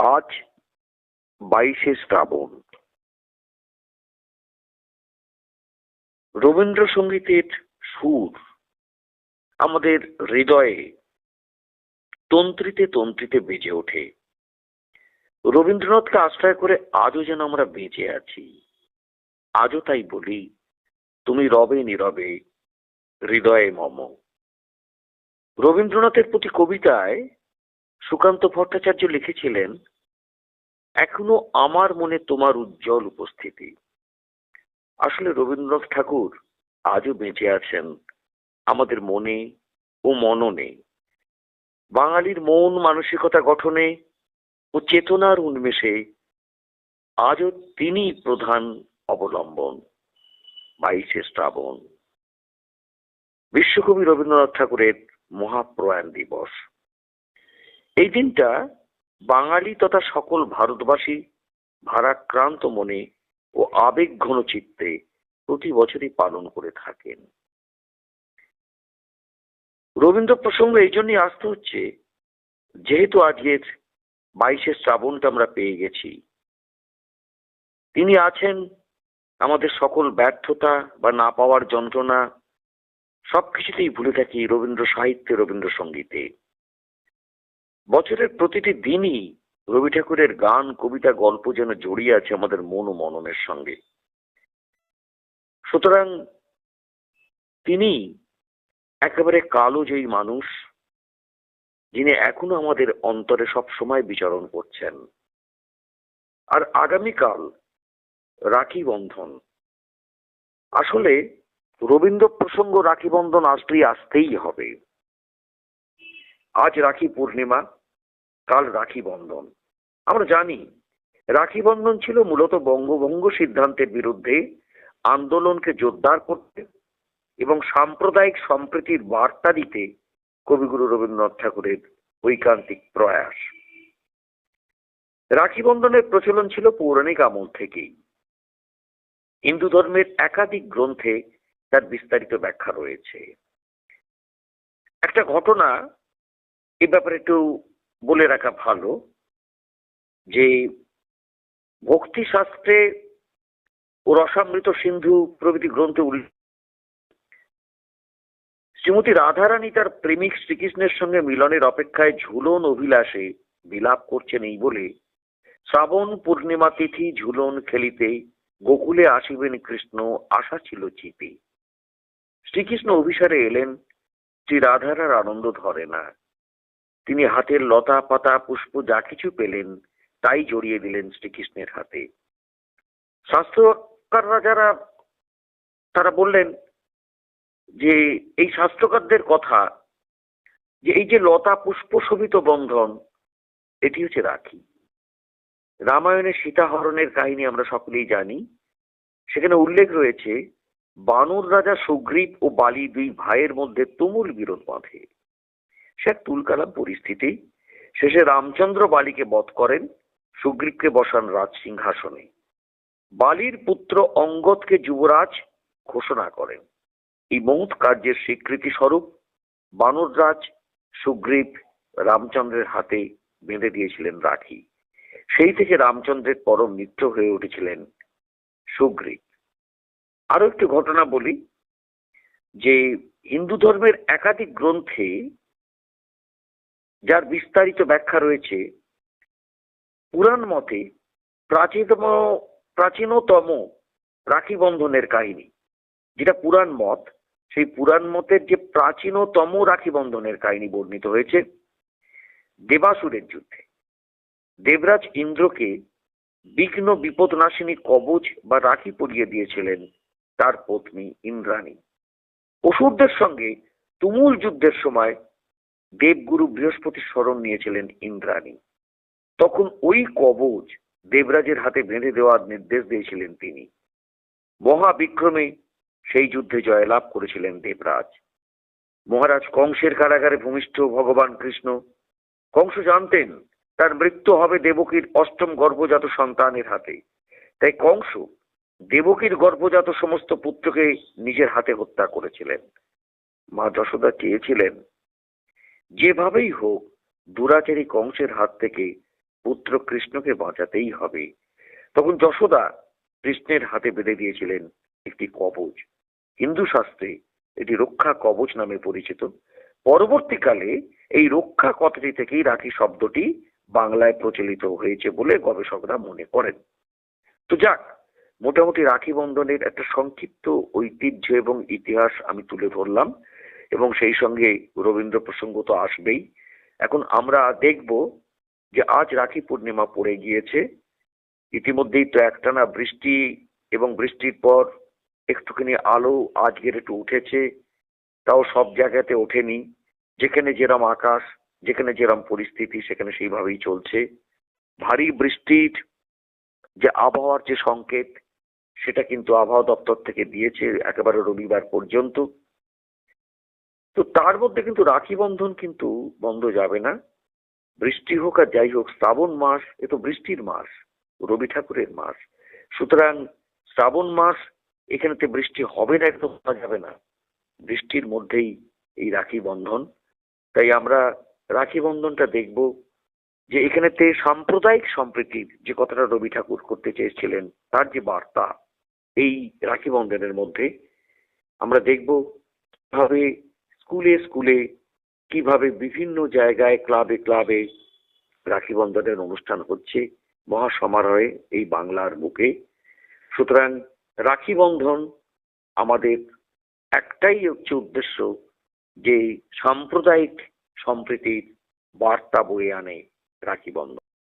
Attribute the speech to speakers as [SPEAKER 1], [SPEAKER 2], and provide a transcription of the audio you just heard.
[SPEAKER 1] আজ বাইশে শ্রাবণ। রবীন্দ্রসঙ্গীতের সুর আমাদের হৃদয়ে তন্ত্রিতে তন্ত্রিতে বেজে ওঠে। রবীন্দ্রনাথকে আশ্রয় করে আজও যেন আমরা বেঁচে আছি। আজও তাই বলি, তুমি রবে নীরবে, হৃদয়ে মম। রবীন্দ্রনাথের প্রতি কবিতায় সুকান্ত ভট্টাচার্য লিখেছিলেন, এখনও আমার মনে তোমার উজ্জ্বল উপস্থিতি। আসলে রবীন্দ্রনাথ ঠাকুর আজও বেঁচে আছেন, আমাদের মনে ও মননে বাঙালির মন মানসিকতা গঠনে ও চেতনার উন্মেষে আজও তিনি প্রধান অবলম্বন, বাইশে শ্রাবণ। বিশ্বকবি রবীন্দ্রনাথ ঠাকুরের মহাপ্রয়াণ দিবস। এই দিনটা বাঙালি তথা সকল ভারতবাসী ভারাক্রান্ত মনে ও আবেগ ঘন চিত্তে প্রতি বছরই পালন করে থাকেন। রবীন্দ্র প্রসঙ্গ এই জন্যই আসতে হচ্ছে, যেহেতু আজকের বাইশে শ্রাবণটা আমরা পেয়ে গেছি। তিনি আছেন আমাদের সকল ব্যর্থতা বা না পাওয়ার যন্ত্রণা সবকিছুতেই ভুলে থাকি রবীন্দ্র সাহিত্যে রবীন্দ্রসঙ্গীতে। বছরের প্রতিটি দিনই রবি ঠাকুরের গান, কবিতা, গল্প যেন জড়িয়ে আছে আমাদের মন ও মননের সঙ্গে। সুতরাং তিনি একেবারে কালো যেই মানুষ, যিনি এখনও আমাদের অন্তরে সব সময় বিচরণ করছেন। আর আগামীকাল রাখি বন্ধন। আসলে রবীন্দ্র প্রসঙ্গ রাখি বন্ধন আসলেই আসতেই হবে। আজ রাখি পূর্ণিমা কাল রাখি বন্ধন। আমরা জানি, রাখি বন্ধন ছিল মূলত বঙ্গভঙ্গ সিদ্ধান্তের বিরুদ্ধে আন্দোলনকে জোরদার করতে এবং সাম্প্রদায়িক সম্প্রীতির বার্তা দিতে কবিগুরু রবীন্দ্রনাথ ঠাকুরের ঐকান্তিক প্রয়াস। রাখি বন্ধনের প্রচলন ছিল পৌরাণিক আমল থেকেই। হিন্দু ধর্মের একাধিক গ্রন্থে তার বিস্তারিত ব্যাখ্যা রয়েছে। একটা ঘটনা এ ব্যাপারে একটু বলে রাখা ভালো যে ভক্তি শাস্ত্রে ও রসামৃত সিন্ধু প্রভৃতি গ্রন্থে উল্লেখ শ্রীমতী রাধারানী তার প্রেমিক শ্রীকৃষ্ণের সঙ্গে মিলনের অপেক্ষায় ঝুলন অভিলাষে বিলাপ করছেন এই বলে, শ্রাবণ পূর্ণিমা তিথি ঝুলন খেলিতে গোকুলে আসিবেন কৃষ্ণ, আশা ছিল চিতে। শ্রীকৃষ্ণ অভিসারে এলেন শ্রী রাধার আর আনন্দ ধরে না। তিনি হাতের লতা, পাতা, পুষ্প যা কিছু পেলেন, তাই জড়িয়ে দিলেন শ্রীকৃষ্ণের হাতে। শাস্ত্রকাররা যারা তারা বললেন যে, এই শাস্ত্রকারদের কথা, যে এই যে লতা, পুষ্প শোভিত বন্ধন, এটি হচ্ছে রাখি। রামায়ণের সীতাহরণের কাহিনী আমরা সকলেই জানি। সেখানে উল্লেখ রয়েছে, বানর রাজা সুগ্রীব ও বালি দুই ভাইয়ের মধ্যে তুমুল বিরোধ বাঁধে। সে তুলকালাম পরিস্থিতি। শেষে রামচন্দ্র বালিকে বধ করেন, সুগ্রীবকে বসান রাজ সিংহাসনে। বালির পুত্র অঙ্গদকে যুবরাজ ঘোষণা করেন। এই মৌত কার্যের স্বীকৃতি স্বরূপ বানররাজ সুগ্রীব রামচন্দ্রের হাতে বেঁধে দিয়েছিলেন রাখি। সেই থেকে রামচন্দ্রের পরম মিত্র হয়ে উঠেছিলেন সুগ্রীব। আরও একটি ঘটনা বলি, যে হিন্দু ধর্মের একাধিক গ্রন্থে যার বিস্তারিত ব্যাখ্যা রয়েছে, পুরাণ মতে প্রাচীনতম প্রাচীনতম রাখি বন্ধনের কাহিনী। যেটা পুরাণ মত, সেই পুরাণ মতের যে প্রাচীনতম রাখি বন্ধনের কাহিনী বর্ণিত হয়েছে দেবাসুরের যুদ্ধে। দেবরাজ ইন্দ্রকে বিঘ্ন বিপদনাশিনী কবচ বা রাখি পরিয়ে দিয়েছিলেন তার পত্নী ইন্দ্রাণী। অসুরদের সঙ্গে তুমুল যুদ্ধের সময় দেবগুরু বৃহস্পতির স্মরণ নিয়েছিলেন ইন্দ্রাণী। তখন ওই কবচ দেবরাজের হাতে বেঁধে দেওয়ার নির্দেশ দিয়েছিলেন তিনি। মহাবিক্রমে সেই যুদ্ধে জয়লাভ করেছিলেন দেবরাজ। মহারাজ কংসের কারাগারে ভূমিষ্ঠ ভগবান কৃষ্ণ। কংস জানতেন, তার মৃত্যু হবে দেবকীর অষ্টম গর্ভজাত সন্তানের হাতে। তাই কংস দেবকীর গর্ভজাত সমস্ত পুত্রকে নিজের হাতে হত্যা করেছিলেন। মা যশোদা চেয়েছিলেন যেভাবেই হোক, দুরাচারী কংসের হাত থেকে পুত্র কৃষ্ণকে বাঁচাতেই হবে। তখন যশোদা কৃষ্ণের হাতে বেঁধে দিয়েছিলেন একটি কবচ। হিন্দু শাস্ত্রে এটি রক্ষা কবচ নামে পরিচিত। পরবর্তীকালে এই রক্ষা কথাটি থেকেই রাখি শব্দটি বাংলায় প্রচলিত হয়েছে বলে গবেষকরা মনে করেন। তো যাক, মোটামুটি রাখি বন্ধনের একটা সংক্ষিপ্ত ঐতিহ্য এবং ইতিহাস আমি তুলে ধরলাম। এবং সেই সঙ্গে রবীন্দ্র প্রসঙ্গ তো আসবেই। এখন আমরা দেখব যে আজ রাখি পূর্ণিমা পড়ে গিয়েছে। ইতিমধ্যেই তো একটানা বৃষ্টি এবং বৃষ্টির পর একটুখানি আলো আজকের একটু উঠেছে, তাও সব জায়গাতে ওঠেনি। যেখানে যেরম আকাশ, যেখানে যেরম পরিস্থিতি, সেখানে সেইভাবেই চলছে। ভারী বৃষ্টির যে আবহাওয়ার যে সংকেত, সেটা কিন্তু আবহাওয়া দপ্তর থেকে দিয়েছে একেবারে রবিবার পর্যন্ত। তো তার মধ্যে কিন্তু রাখি বন্ধন কিন্তু বন্ধ যাবে না। বৃষ্টি হোক আর যাই হোক, শ্রাবণ মাস, এ তো বৃষ্টির মাস, রবি ঠাকুরের মাস। সুতরাং শ্রাবণ মাস এখানেতে বৃষ্টি হবে না একদম বলা যাবে না। বৃষ্টির মধ্যেই এই রাখি বন্ধন। তাই আমরা রাখি বন্ধনটা দেখব যে এখানেতে সাম্প্রদায়িক সম্প্রীতির যে কথাটা রবি ঠাকুর করতে চেয়েছিলেন, তার যে বার্তা, এই রাখি বন্ধনের মধ্যে আমরা দেখব কীভাবে স্কুলে স্কুলে কীভাবে বিভিন্ন জায়গায় ক্লাবে ক্লাবে রাখি বন্ধনের অনুষ্ঠান হচ্ছে, মহাসমারোহে এই বাংলার বুকে। সুতরাং রাখি বন্ধন আমাদের একটাই হচ্ছে উদ্দেশ্য যে সাম্প্রদায়িক সম্প্রীতির বার্তা বয়ে আনে রাখি বন্ধন।